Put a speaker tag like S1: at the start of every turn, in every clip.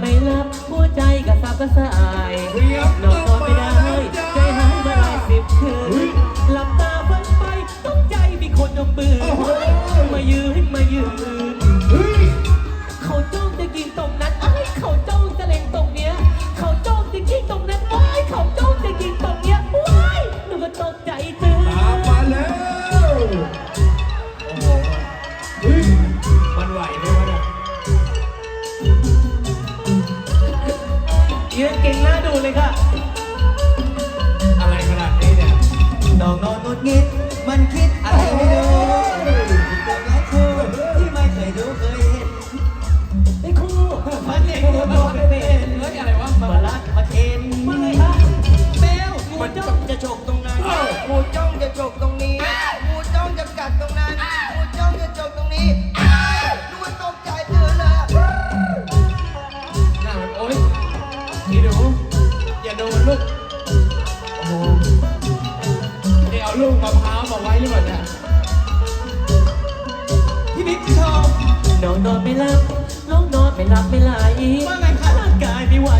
S1: ไม่
S2: รับหัวใจกระสับกระส่ายนอนนอไม่ได้ใจหาย
S1: มาหลายสิบคืน
S2: หลั
S1: บตาฝันไป
S3: ต้องใจมีคน
S2: เอาปืนมายืนมายืนเขาจ้องจะกินตรงนั้น
S3: ไอ้เขาจ้อง ยืนเก่งหน้าดูเลยค่ะ อะไรขนาดนี้เนี่ย น้องนอน
S1: งดงิดมันคิด อย่าโดนลูกโอ้โหนี่เอาลูกมะพร้าวมาไว้หรือเปล่าเนี่ย
S2: พี่บิ๊กชอบน้องนอนไม่หลับ น้องนอนไม่หลับไม่ไหลว่าไงคะร่างกายไม่ไหว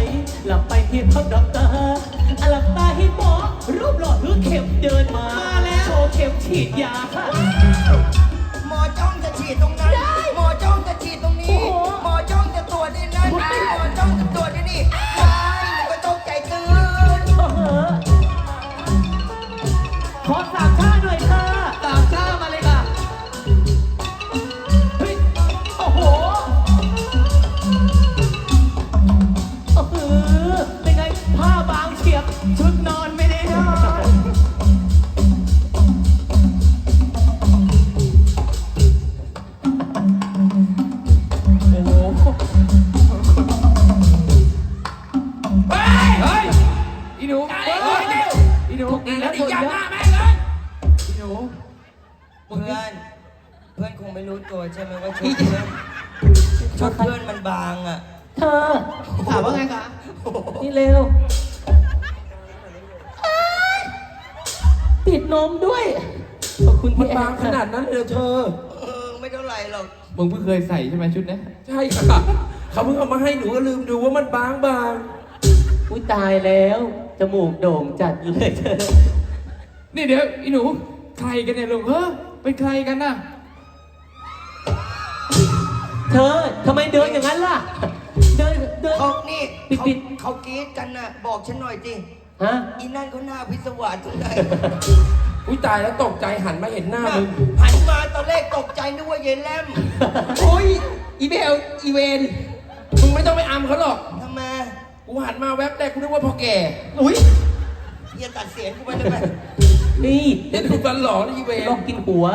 S2: หลับไปเพียงเท่าดับตาอะหลับตาให้หมอรูปหล่อถือเข็มเดินมา มาแล้วโชว์เข็มฉีดยาค่ะ
S1: อีหนูเฮ้ยอีหนูแล้วอีกอย่างหน้าแม่งเลยอีหนู
S3: เพื่อน เพื่อนคงไม่รู้ตัวใช่ไหมว่าชุดเพื่อนชุดเพื่อนมันบางอะ
S2: เธอ
S1: ถามว่าไงคะ
S2: นี่เร็วติดนมด้วยขอบคุณ
S4: มัน
S2: ที่
S4: บางขนาดนั้นเลยเหรอเธอ
S3: เออ ไม่เท่าไหร่หรอก
S1: มึงเพิ่งเคยใส่ใช่ไหมชุดเนี้ย
S4: ใช่ค่ะเขาเพิ่งเอามาให้หนูก็ลืมดูว่ามันบางบาง
S2: อุ้ยตายแล้วจ มูกโด่งจัดเลยเธอ
S1: นี่เดี๋ยวอีหนู ใครกันเนี่ยลูกเฮ้ยเป็นใครกันน่ะ
S2: เธอทำไมเดินอย่างนั้นล่ะ เดินเดิน
S3: เขานี่
S2: ปิด
S3: เขา
S2: ปิด
S3: เขากรี๊ดกันน่ะ บอกฉันหน่อยสิ
S2: ฮะ
S3: อีนั่นเขาหน้าพิศวาสตรงไหน
S4: อุ้ยตายแล้วตกใจหันมาเห็นหน้า
S3: น่ะ
S4: มึง
S3: หันมาตอนแรกตกใจนึกว่าเยนแลม
S4: โอ้ยอีเบลอีเวนมึงไม่ต้องไปอำเขาหรอก
S3: ทำไม
S4: กูหันมาแวบแรกกูนึกว่าพอแก่
S2: อุ้ย
S3: อย่าตัดเสียงกูไปได้ไหม
S2: นี่
S4: เดี๋ยวดูฟันหล่อนะอีเวน
S2: ลองกินหัว